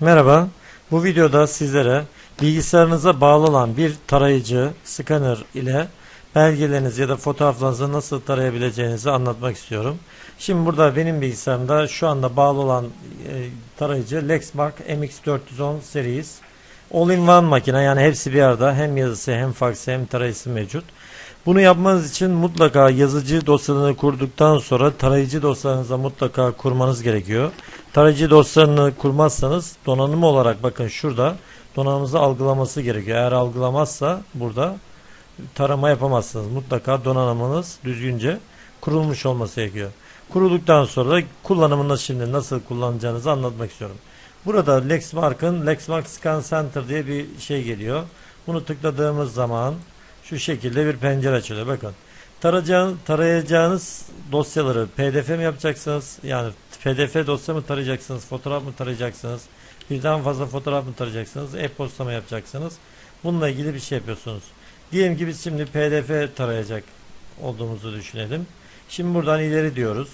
Merhaba. Bu videoda sizlere bilgisayarınıza bağlı olan bir tarayıcı, scanner ile belgelerinizi ya da fotoğraflarınızı nasıl tarayabileceğinizi anlatmak istiyorum. Şimdi burada benim bilgisayarımda şu anda bağlı olan e, tarayıcı Lexmark MX410 series. All-in-one makine yani hepsi bir arada hem yazısı hem faksı hem tarayıcısı mevcut. Bunu yapmanız için mutlaka yazıcı dosyalarını kurduktan sonra tarayıcı dosyalarınıza mutlaka kurmanız gerekiyor. Tarayıcı dosyalarını kurmazsanız donanım olarak bakın şurada donanımınızı algılaması gerekiyor. Eğer algılamazsa burada tarama yapamazsınız. Mutlaka donanımınız düzgünce kurulmuş olması gerekiyor. Kurulduktan sonra kullanımını şimdi nasıl kullanacağınızı anlatmak istiyorum. Burada Lexmark'ın Lexmark Scan Center diye bir şey geliyor. Bunu tıkladığımız zaman şu şekilde bir pencere açılıyor. Bakın tarayacağınız, tarayacağınız dosyaları pdf mi yapacaksınız? Yani pdf dosya mı tarayacaksınız? Fotoğraf mı tarayacaksınız? Birden fazla fotoğraf mı tarayacaksınız? E-posta mı yapacaksınız? Bununla ilgili bir şey yapıyorsunuz. Diyelim ki biz şimdi pdf tarayacak olduğumuzu düşünelim. Şimdi buradan ileri diyoruz.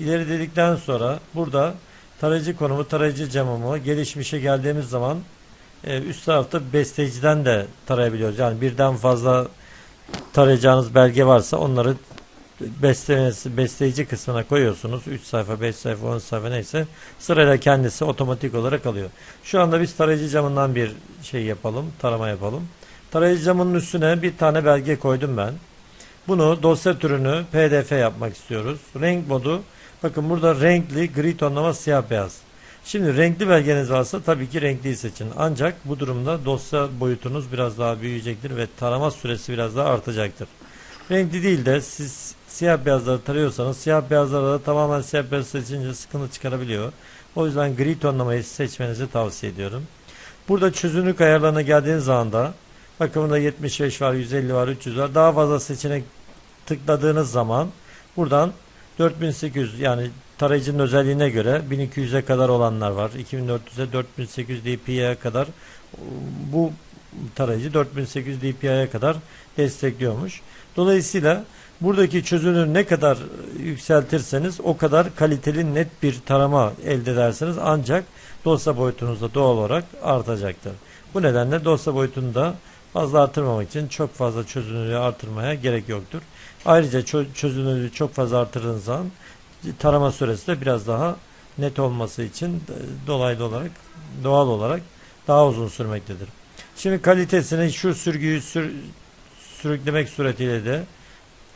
İleri dedikten sonra burada tarayıcı konumu, tarayıcı camımı gelişmişe geldiğimiz zaman e, üst tarafta besteciden de tarayabiliyoruz. Yani birden fazla tarayacağınız belge varsa onları beslemesi, besleyici kısmına koyuyorsunuz. 3 sayfa, 5 sayfa, 10 sayfa neyse sırayla kendisi otomatik olarak alıyor. Şu anda biz tarayıcı camından bir şey yapalım, tarama yapalım. Tarayıcı camının üstüne bir tane belge koydum ben. Bunu dosya türünü pdf yapmak istiyoruz. Renk modu bakın burada renkli, gri tonlama, siyah beyaz. Şimdi renkli belgeniz varsa tabii ki renkliyi seçin. Ancak bu durumda dosya boyutunuz biraz daha büyüyecektir ve tarama süresi biraz daha artacaktır. Renkli değil de siz siyah beyazları tarıyorsanız siyah beyazları da tamamen siyah beyaz seçince sıkıntı çıkarabiliyor. O yüzden gri tonlamayı seçmenizi tavsiye ediyorum. Burada çözünürlük ayarlarına geldiğiniz zaman da bakın burada 75 var, 150 var, 300 var. Daha fazla seçenek tıkladığınız zaman buradan 4800 yani tarayıcının özelliğine göre 1200'e kadar olanlar var. 2400'e 4800 dpi'ye kadar bu tarayıcı 4800 dpi'ye kadar destekliyormuş. Dolayısıyla buradaki çözünürlüğü ne kadar yükseltirseniz o kadar kaliteli net bir tarama elde edersiniz. Ancak dosya boyutunuz da doğal olarak artacaktır. Bu nedenle dosya boyutunu da fazla artırmamak için çok fazla çözünürlüğü artırmaya gerek yoktur. Ayrıca çözünürlüğü çok fazla artırdığınız zaman tarama süresi de biraz daha net olması için dolaylı olarak doğal olarak daha uzun sürmektedir. Şimdi kalitesini şu sürgüyü sür, sürüklemek suretiyle de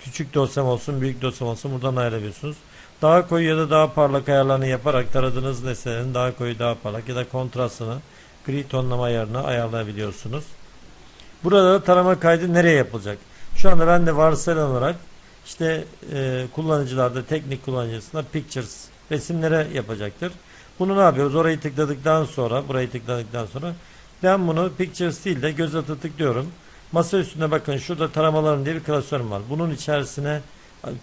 küçük dosyam olsun büyük dosyam olsun buradan ayırabiliyorsunuz. Daha koyu ya da daha parlak ayarlarını yaparak taradığınız nesnelerin daha koyu daha parlak ya da kontrastını gri tonlama ayarını ayarlayabiliyorsunuz. Burada da tarama kaydı nereye yapılacak? Şu anda ben de varsayılan olarak işte e, kullanıcılarda teknik kullanıcısında pictures resimlere yapacaktır. Bunu ne yapıyoruz? Orayı tıkladıktan sonra burayı tıkladıktan sonra ben bunu pictures değil de göz atı tıklıyorum. Masa üstünde bakın şurada taramalarım diye bir klasörüm var. Bunun içerisine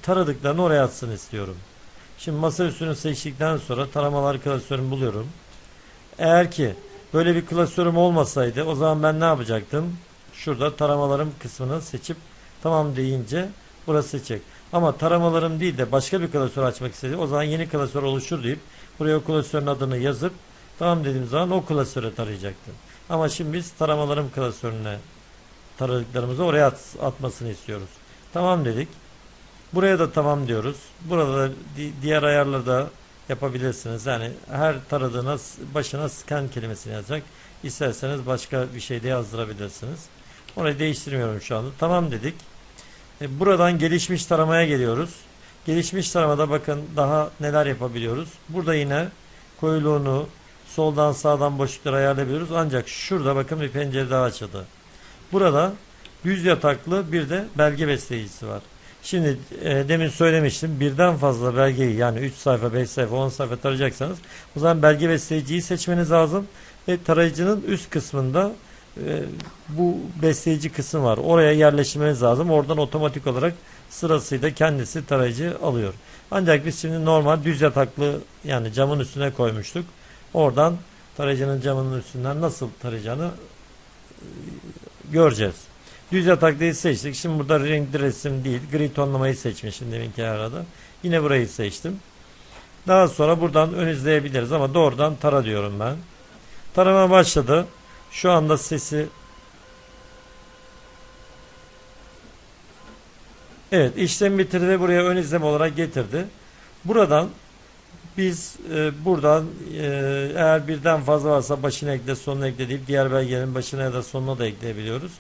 taradıklarını oraya atsın istiyorum. Şimdi masa üstünü seçtikten sonra taramalar klasörümü buluyorum. Eğer ki böyle bir klasörüm olmasaydı o zaman ben ne yapacaktım? Şurada taramalarım kısmını seçip tamam deyince burası seçecek. Ama taramalarım değil de başka bir klasör açmak istedi. O zaman yeni klasör oluşur deyip buraya o klasörün adını yazıp tamam dediğim zaman o klasöre tarayacaktım. Ama şimdi biz taramalarım klasörüne taradıklarımızı oraya at, atmasını istiyoruz. Tamam dedik. Buraya da tamam diyoruz. Burada da di diğer ayarları da yapabilirsiniz. Yani her taradığına başına scan kelimesini yazacak. İsterseniz başka bir şey de yazdırabilirsiniz. Orayı değiştirmiyorum şu anda. Tamam dedik. E, buradan gelişmiş taramaya geliyoruz. Gelişmiş taramada bakın daha neler yapabiliyoruz. Burada yine koyuluğunu soldan sağdan boşlukları ayarlayabiliyoruz. Ancak şurada bakın bir pencere daha açıldı. Burada düz yataklı bir de belge besleyicisi var. Şimdi e, demin söylemiştim birden fazla belgeyi yani 3 sayfa 5 sayfa 10 sayfa tarayacaksanız o zaman belge besleyiciyi seçmeniz lazım ve tarayıcının üst kısmında bu besleyici kısım var. Oraya yerleştirmeniz lazım. Oradan otomatik olarak sırasıyla kendisi tarayıcı alıyor. Ancak biz şimdi normal düz yataklı yani camın üstüne koymuştuk. Oradan tarayıcının camının üstünden nasıl tarayacağını e, göreceğiz. Düz yataklıyı seçtik. Şimdi burada renkli resim değil. Gri tonlamayı seçmişim deminki arada. Yine burayı seçtim. Daha sonra buradan ön izleyebiliriz ama doğrudan tara diyorum ben. Tarama başladı. Şu anda sesi Evet işlem bitirdi buraya ön izleme olarak getirdi. Buradan biz e, buradan e, eğer birden fazla varsa başına ekle sonuna ekle deyip diğer belgelerin başına ya da sonuna da ekleyebiliyoruz.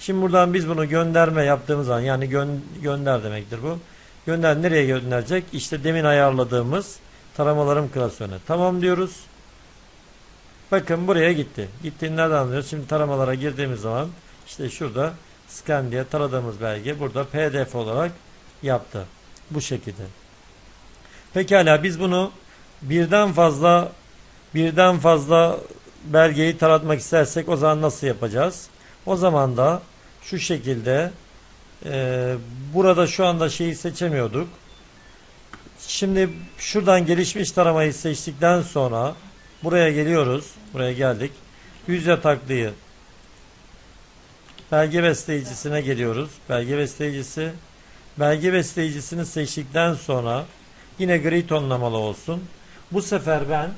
Şimdi buradan biz bunu gönderme yaptığımız zaman yani gön- gönder demektir bu. Gönder nereye gönderecek? İşte demin ayarladığımız taramalarım klasörüne. Tamam diyoruz. Bakın buraya gitti. Gittiğini nereden anlıyoruz? Şimdi taramalara girdiğimiz zaman işte şurada scan diye taradığımız belge burada pdf olarak yaptı. Bu şekilde. Pekala biz bunu birden fazla birden fazla belgeyi taratmak istersek o zaman nasıl yapacağız? O zaman da şu şekilde e, burada şu anda şeyi seçemiyorduk. Şimdi şuradan gelişmiş taramayı seçtikten sonra buraya geliyoruz. Buraya geldik. Yüz yataklıyı belge besleyicisine geliyoruz. Belge besleyicisi belge besleyicisini seçtikten sonra yine gri tonlamalı olsun. Bu sefer ben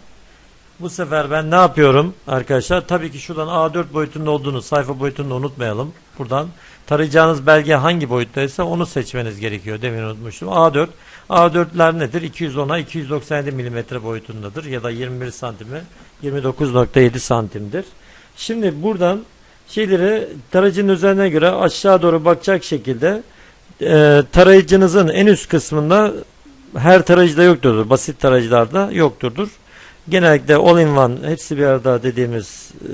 bu sefer ben ne yapıyorum arkadaşlar? Tabii ki şuradan A4 boyutunda olduğunu, sayfa boyutunu unutmayalım. Buradan tarayacağınız belge hangi boyuttaysa onu seçmeniz gerekiyor. Demin unutmuştum. A4. A4'ler nedir? 210'a 297 mm boyutundadır ya da 21 santime 29.7 santimdir. Şimdi buradan şeyleri tarayıcının üzerine göre aşağı doğru bakacak şekilde e, tarayıcınızın en üst kısmında her tarayıcıda yoktur. Basit tarayıcılarda yokturdur. Genellikle all-in-one hepsi bir arada dediğimiz e,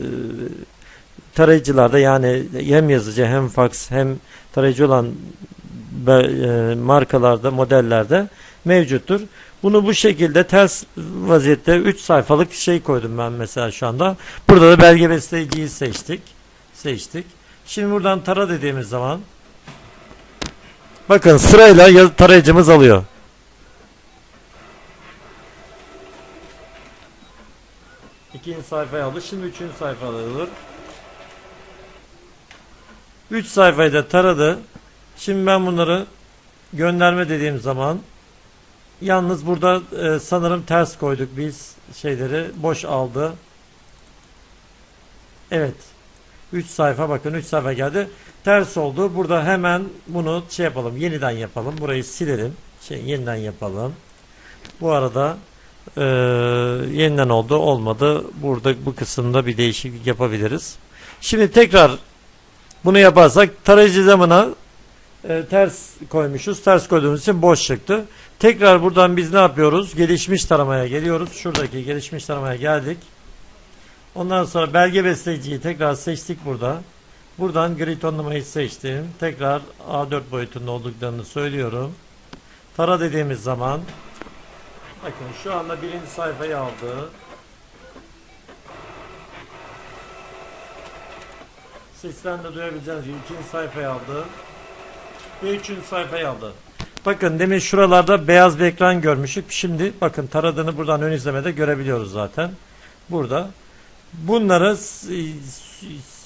tarayıcılarda yani hem yazıcı hem fax hem tarayıcı olan e, markalarda modellerde mevcuttur. Bunu bu şekilde ters vaziyette 3 sayfalık şey koydum ben mesela şu anda. Burada da belge besleyiciyi seçtik. Seçtik. Şimdi buradan tara dediğimiz zaman bakın sırayla tarayıcımız alıyor. İkinci sayfayı aldı. Şimdi üçüncü sayfa alır. Üç sayfayı da taradı. Şimdi ben bunları gönderme dediğim zaman yalnız burada e, sanırım ters koyduk biz şeyleri. Boş aldı. Evet. 3 sayfa bakın 3 sayfa geldi. Ters oldu. Burada hemen bunu şey yapalım. Yeniden yapalım. Burayı silelim. Şey yeniden yapalım. Bu arada e, yeniden oldu. Olmadı. Burada bu kısımda bir değişiklik yapabiliriz. Şimdi tekrar bunu yaparsak tarayıcı zamına e, ters koymuşuz. Ters koyduğumuz için boş çıktı. Tekrar buradan biz ne yapıyoruz? Gelişmiş taramaya geliyoruz. Şuradaki gelişmiş taramaya geldik. Ondan sonra belge besleyiciyi tekrar seçtik burada. Buradan gri tonlamayı seçtim. Tekrar A4 boyutunda olduklarını söylüyorum. Tara dediğimiz zaman bakın şu anda birinci sayfayı aldı. Sesten de duyabileceğiniz gibi ikinci sayfayı aldı. Ve üçüncü sayfayı aldı. Bakın demin şuralarda beyaz bir ekran görmüştük. Şimdi bakın taradığını buradan ön izlemede görebiliyoruz zaten. Burada. Bunları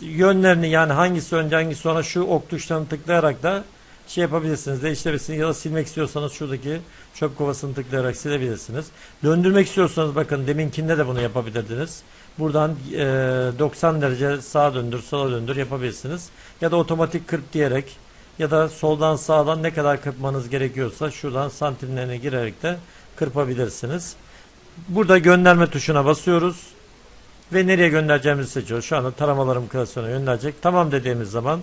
yönlerini yani hangisi önce hangisi sonra şu ok tuşlarını tıklayarak da şey yapabilirsiniz. Değiştirebilirsiniz ya da silmek istiyorsanız şuradaki çöp kovasını tıklayarak silebilirsiniz. Döndürmek istiyorsanız bakın deminkinde de bunu yapabilirdiniz. Buradan e, 90 derece sağa döndür, sola döndür yapabilirsiniz. Ya da otomatik kırp diyerek ya da soldan sağdan ne kadar kırpmanız gerekiyorsa şuradan santimlerine girerek de kırpabilirsiniz. Burada gönderme tuşuna basıyoruz ve nereye göndereceğimizi seçiyoruz. Şu anda taramalarım klasörüne gönderecek. Tamam dediğimiz zaman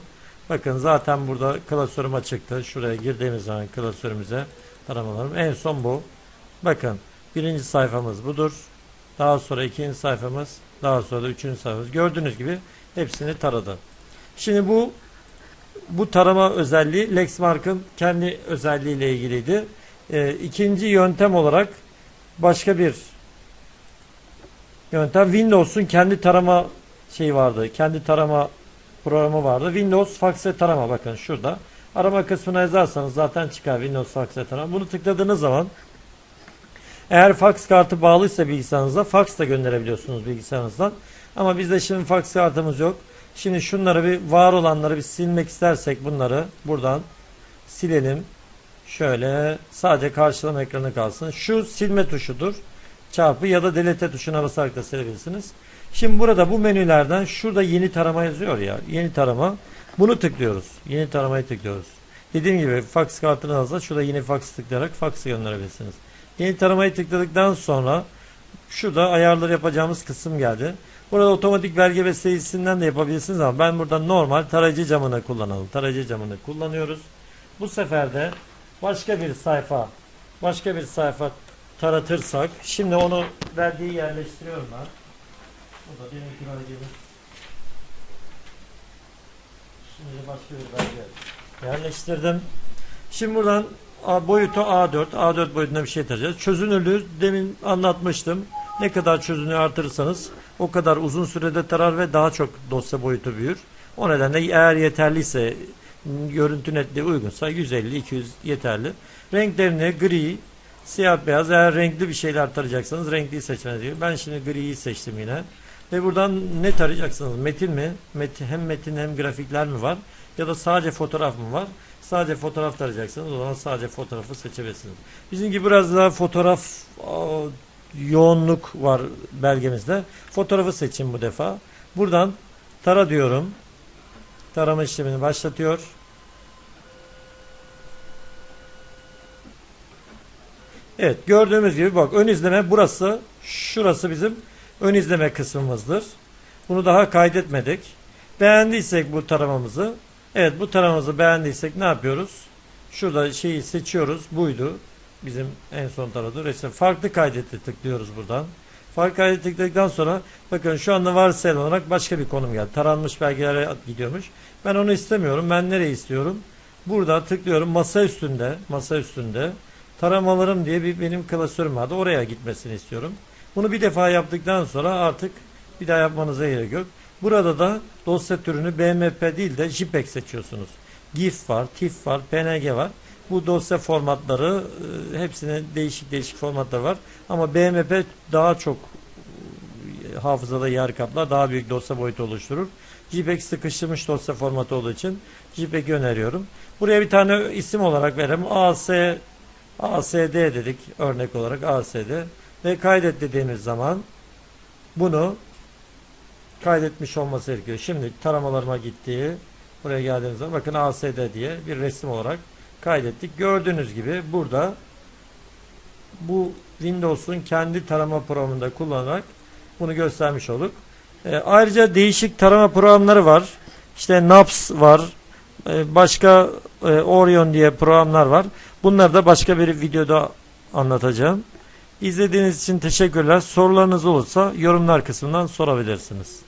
bakın zaten burada klasörüm açıktı. Şuraya girdiğimiz zaman klasörümüze taramalarım en son bu. Bakın birinci sayfamız budur. Daha sonra ikinci sayfamız, daha sonra da üçüncü sayfamız. Gördüğünüz gibi hepsini taradı. Şimdi bu bu tarama özelliği Lexmark'ın kendi özelliğiyle ilgiliydi. Ee, ikinci yöntem olarak başka bir yöntem Windows'un kendi tarama şeyi vardı. Kendi tarama programı vardı. Windows fax ve tarama bakın şurada. Arama kısmına yazarsanız zaten çıkar Windows fax ve tarama. Bunu tıkladığınız zaman eğer fax kartı bağlıysa bilgisayarınıza fax da gönderebiliyorsunuz bilgisayarınızdan. Ama bizde şimdi fax kartımız yok. Şimdi şunları bir var olanları bir silmek istersek bunları buradan silelim. Şöyle sadece karşılama ekranı kalsın. Şu silme tuşudur. Çarpı ya da delete tuşuna basarak da silebilirsiniz. Şimdi burada bu menülerden şurada yeni tarama yazıyor ya. Yeni tarama. Bunu tıklıyoruz. Yeni taramayı tıklıyoruz. Dediğim gibi fax kartınızda şurada yeni fax tıklayarak fax gönderebilirsiniz. Yeni taramayı tıkladıktan sonra şurada ayarları yapacağımız kısım geldi. Burada otomatik belge ve seyisinden de yapabilirsiniz ama ben burada normal tarayıcı camını kullanalım. Tarayıcı camını kullanıyoruz. Bu sefer de başka bir sayfa başka bir sayfa taratırsak şimdi onu belgeyi yerleştiriyorum ben. Bu da benim belgemiz. Şimdi başka bir belge yerleştirdim. Şimdi buradan boyutu A4. A4 boyutunda bir şey tarayacağız. Çözünürlüğü demin anlatmıştım. Ne kadar çözünürlüğü artırırsanız o kadar uzun sürede tarar ve daha çok dosya boyutu büyür. O nedenle eğer yeterliyse görüntü netliği uygunsa 150-200 yeterli. Renklerini gri, siyah beyaz eğer renkli bir şeyler tarayacaksanız renkliyi seçmeniz gerekiyor. Ben şimdi griyi seçtim yine. Ve buradan ne tarayacaksınız? Metin mi? Metin, hem metin hem grafikler mi var? Ya da sadece fotoğraf mı var? Sadece fotoğraf tarayacaksınız. O zaman sadece fotoğrafı seçebilirsiniz. Bizimki biraz daha fotoğraf yoğunluk var belgemizde. Fotoğrafı seçin bu defa. Buradan tara diyorum. Tarama işlemini başlatıyor. Evet gördüğümüz gibi bak ön izleme burası şurası bizim ön izleme kısmımızdır. Bunu daha kaydetmedik. Beğendiysek bu taramamızı evet bu taramamızı beğendiysek ne yapıyoruz? Şurada şeyi seçiyoruz. Buydu. Bizim en son taradığı resim. Farklı kaydete tıklıyoruz buradan. Farklı kaydete tıkladıktan sonra bakın şu anda varsayılan olarak başka bir konum geldi. Taranmış belgelere gidiyormuş. Ben onu istemiyorum. Ben nereyi istiyorum? Burada tıklıyorum. Masa üstünde, masa üstünde taramalarım diye bir benim klasörüm vardı. Oraya gitmesini istiyorum. Bunu bir defa yaptıktan sonra artık bir daha yapmanıza gerek yok. Burada da dosya türünü BMP değil de JPEG seçiyorsunuz. GIF var, TIFF var, PNG var. Bu dosya formatları e, hepsine değişik değişik formatlar var. Ama BMP daha çok e, hafızada yer kaplar, daha büyük dosya boyutu oluşturur. JPEG sıkıştırmış dosya formatı olduğu için JPEG'i öneriyorum. Buraya bir tane isim olarak verelim. AS ASD dedik örnek olarak ASD ve kaydet dediğimiz zaman bunu kaydetmiş olması gerekiyor. Şimdi taramalarıma gittiği buraya geldiğimiz zaman bakın ASD diye bir resim olarak kaydettik. Gördüğünüz gibi burada bu Windows'un kendi tarama programında kullanarak bunu göstermiş olduk. E, ayrıca değişik tarama programları var. İşte NAPS var. E, başka e, Orion diye programlar var. Bunları da başka bir videoda anlatacağım. İzlediğiniz için teşekkürler. Sorularınız olursa yorumlar kısmından sorabilirsiniz.